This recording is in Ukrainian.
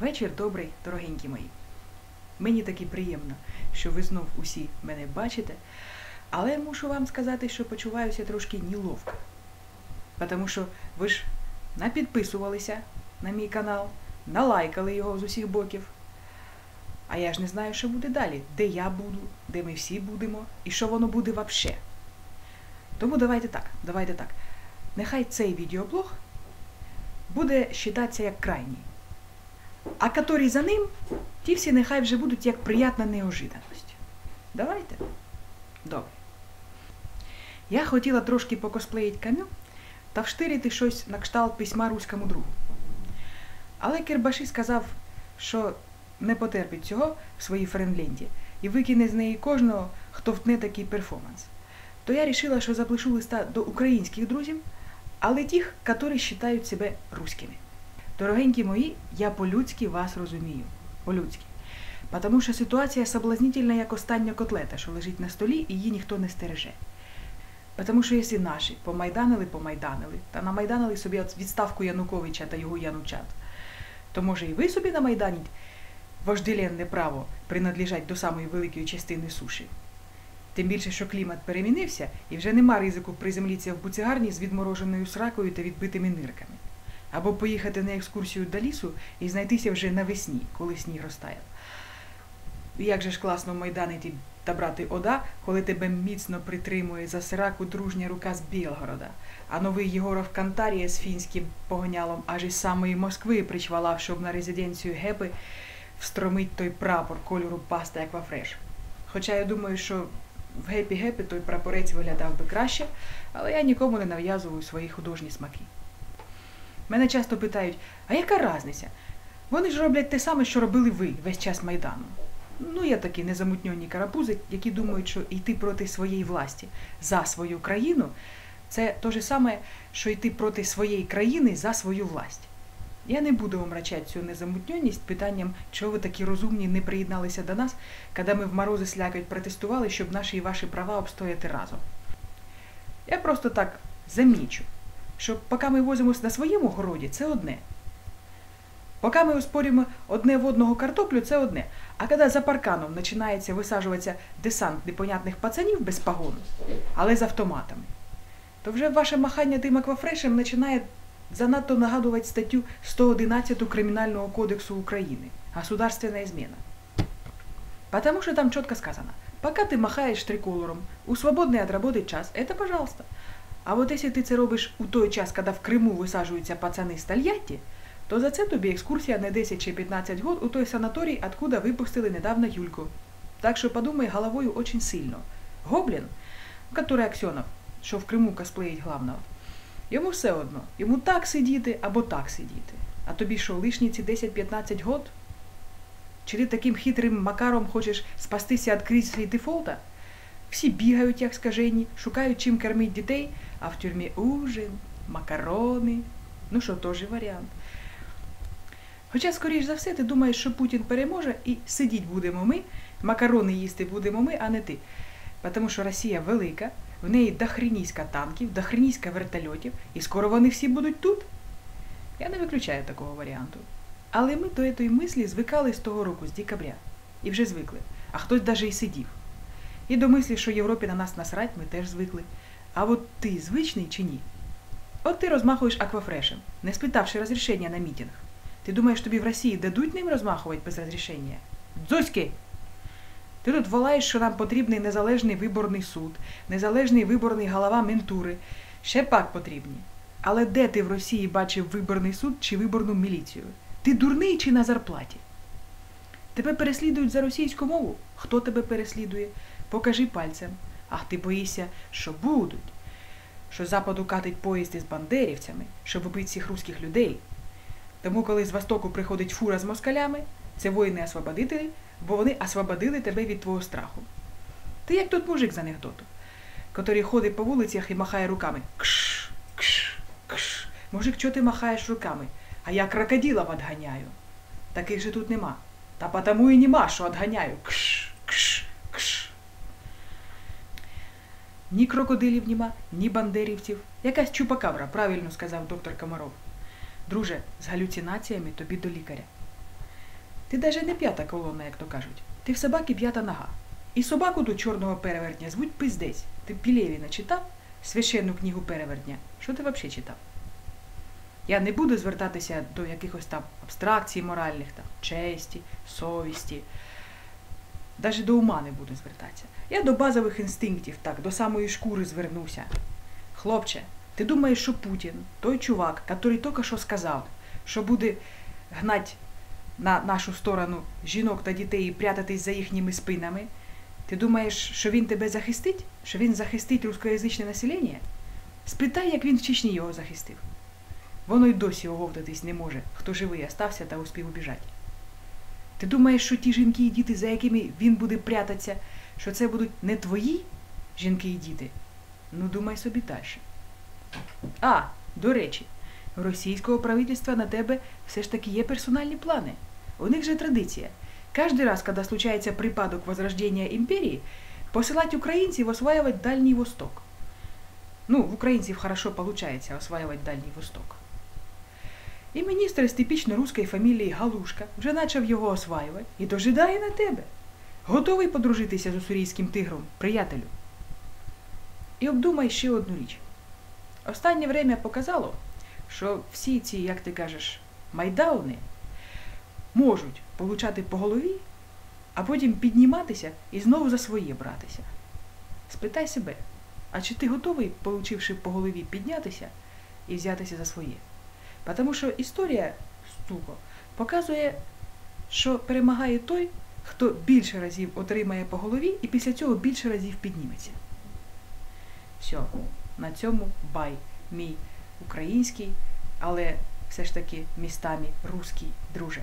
Вечір добрий, дорогенькі мої. Мені таки приємно, що ви знов усі мене бачите, але мушу вам сказати, що почуваюся трошки неловко. Тому що ви ж напідписувалися на мій канал, налайкали його з усіх боків. А я ж не знаю, що буде далі, де я буду, де ми всі будемо і що воно буде вообще. Тому давайте так, давайте так. Нехай цей відеоблог буде вважатися як крайній. А котрі за ним, ті всі нехай вже будуть як приятна неожиданність. Давайте? Добре. Я хотіла трошки покосплеїть камю та вштирити щось на кшталт письма руському другу. Але Кербаші сказав, що не потерпить цього в своїй френленді і викине з неї кожного, хто втне такий перформанс. То я вирішила, що запишу листа до українських друзів, але тих, які вважають себе руськими. Дорогенькі мої, я по-людськи вас розумію. По-людськи. Тому що ситуація соблазнительна, як остання котлета, що лежить на столі, і її ніхто не стереже. Тому що якщо наші помайданили, помайданили, та намайданили собі відставку Януковича та його янучат, то може і ви собі намайданіть вожделенне право принадлежать до самої великої частини суші. Тим більше, що клімат перемінився і вже нема ризику приземлітися в буцегарні з відмороженою сракою та відбитими нирками. Або поїхати на екскурсію до лісу і знайтися вже навесні, коли сніг розтаяв. Як же ж класно майданити та брати ода, коли тебе міцно притримує за сираку дружня рука з Білгорода, а новий Єгоров Кантарія з фінським погонялом аж із самої Москви причвалав, щоб на резиденцію гепи встромить той прапор кольору паста аквафреш. Хоча я думаю, що в гепі-гепі той прапорець виглядав би краще, але я нікому не нав'язую свої художні смаки. Мене часто питають, а яка різниця? Вони ж роблять те саме, що робили ви весь час Майдану. Ну, є такі незамутньонні карапузи, які думають, що йти проти своєї власті за свою країну це те ж саме, що йти проти своєї країни за свою власть. Я не буду омрачати цю незамутньонність питанням, чого ви такі розумні не приєдналися до нас, коли ми в морози слякать протестували, щоб наші і ваші права обстояти разом. Я просто так замічу, що поки ми возимось на своєму городі, це одне. Поки ми оспорюємо одне в одного картоплю, це одне. А коли за парканом починається висаджуватися десант непонятних пацанів без погону, але з автоматами, то вже ваше махання тим аквафрешем починає занадто нагадувати статтю 111 Кримінального кодексу України «Государственная измена». Потому что там четко сказано, пока ты махаешь триколором у свободний от работы час, это пожалуйста. А от якщо ти це робиш у той час, коли в Криму висаджуються пацани з Тольятті, то за це тобі екскурсія на 10 чи 15 год у той санаторій, откуда випустили недавно Юльку. Так що подумай головою очень сильно. Гоблін, который Аксьонов, що в Криму косплеїть главного, йому все одно, йому так сидіти або так сидіти. А тобі що, лишні ці 10-15 год? Чи ти таким хитрим макаром хочеш спастися від кризи і дефолта? Всі бігають, як скажені, шукають чим кормити дітей, а в тюрмі ужин, макарони. Ну що, теж варіант. Хоча, скоріш за все, ти думаєш, що Путін переможе і сидіть будемо ми, макарони їсти будемо ми, а не ти. Тому що Росія велика, в неї дохреніська танків, дохреніська вертольотів, і скоро вони всі будуть тут. Я не виключаю такого варіанту. Але ми до цієї мислі звикали з того року, з декабря. І вже звикли. А хтось навіть і сидів. І до мислі, що Європі на нас насрать, ми теж звикли. А от ти звичний чи ні? От ти розмахуєш аквафрешем, не спитавши розрішення на мітинг. Ти думаєш, тобі в Росії дадуть ним розмахувати без розрішення? Дзузьки! Ти тут волаєш, що нам потрібний незалежний виборний суд, незалежний виборний голова ментури. Ще пак потрібні. Але де ти в Росії бачив виборний суд чи виборну міліцію? Ти дурний чи на зарплаті? Тебе переслідують за російську мову? Хто тебе переслідує? Покажи пальцем. Ах, ти боїшся, що будуть. Що Западу катить поїзд із бандерівцями, щоб вбити всіх русських людей. Тому, коли з Востоку приходить фура з москалями, це воїни-освободителі, бо вони освободили тебе від твого страху. Ти як тут мужик з анекдоту, який ходить по вулицях і махає руками. Кш, кш, кш. Мужик, чого ти махаєш руками? А я крокодилов отганяю. Таких же тут нема. Та потому і нема, що отганяю. Кш, кш. Ні крокодилів нема, ні бандерівців. Якась чупакабра, правильно сказав доктор Комаров. Друже, з галюцинаціями тобі до лікаря. Ти навіть не п'ята колона, як то кажуть. Ти в собаки п'ята нога. І собаку тут чорного перевертня звуть пиздець. Ти Пілєвіна читав? Священну книгу перевертня. Що ти взагалі читав? Я не буду звертатися до якихось там абстракцій моральних, там, честі, совісті. Навіть до ума не буду звертатися. Я до базових інстинктів, так, до самої шкури звернуся. Хлопче, ти думаєш, що Путін, той чувак, який тільки що сказав, що буде гнать на нашу сторону жінок та дітей і прятатись за їхніми спинами, ти думаєш, що він тебе захистить? Що він захистить рускоязичне населення? Спитай, як він в Чечні його захистив. Воно й досі оговтатись не може, хто живий остався та успів убіжати. Ти думаєш, що ті жінки і діти, за якими він буде прятатися, що це будуть не твої жінки і діти? Ну, думай собі далі. А, до речі, російського правительства на тебе все ж таки є персональні плани. У них же традиція. Каждый раз, когда случается припадок возрождения империи, посылать украинцев осваивать Дальний Восток. Ну, в українців хорошо получается осваивать Дальний Восток. І міністр з типічно руської фамілії Галушка вже почав його осваювати і дожидає на тебе. Готовий подружитися з уссурійським тигром, приятелю. І обдумай ще одну річ. Останнє время показало, що всі ці, як ти кажеш, майдауни можуть получати по голові, а потім підніматися і знову за своє братися. Спитай себе, а чи ти готовий, получивши по голові, піднятися і взятися за своє? Тому що історія стуко показує, що перемагає той, хто більше разів отримає по голові і після цього більше разів підніметься. Все, на цьому бай мій український, але все ж таки містами руський друже.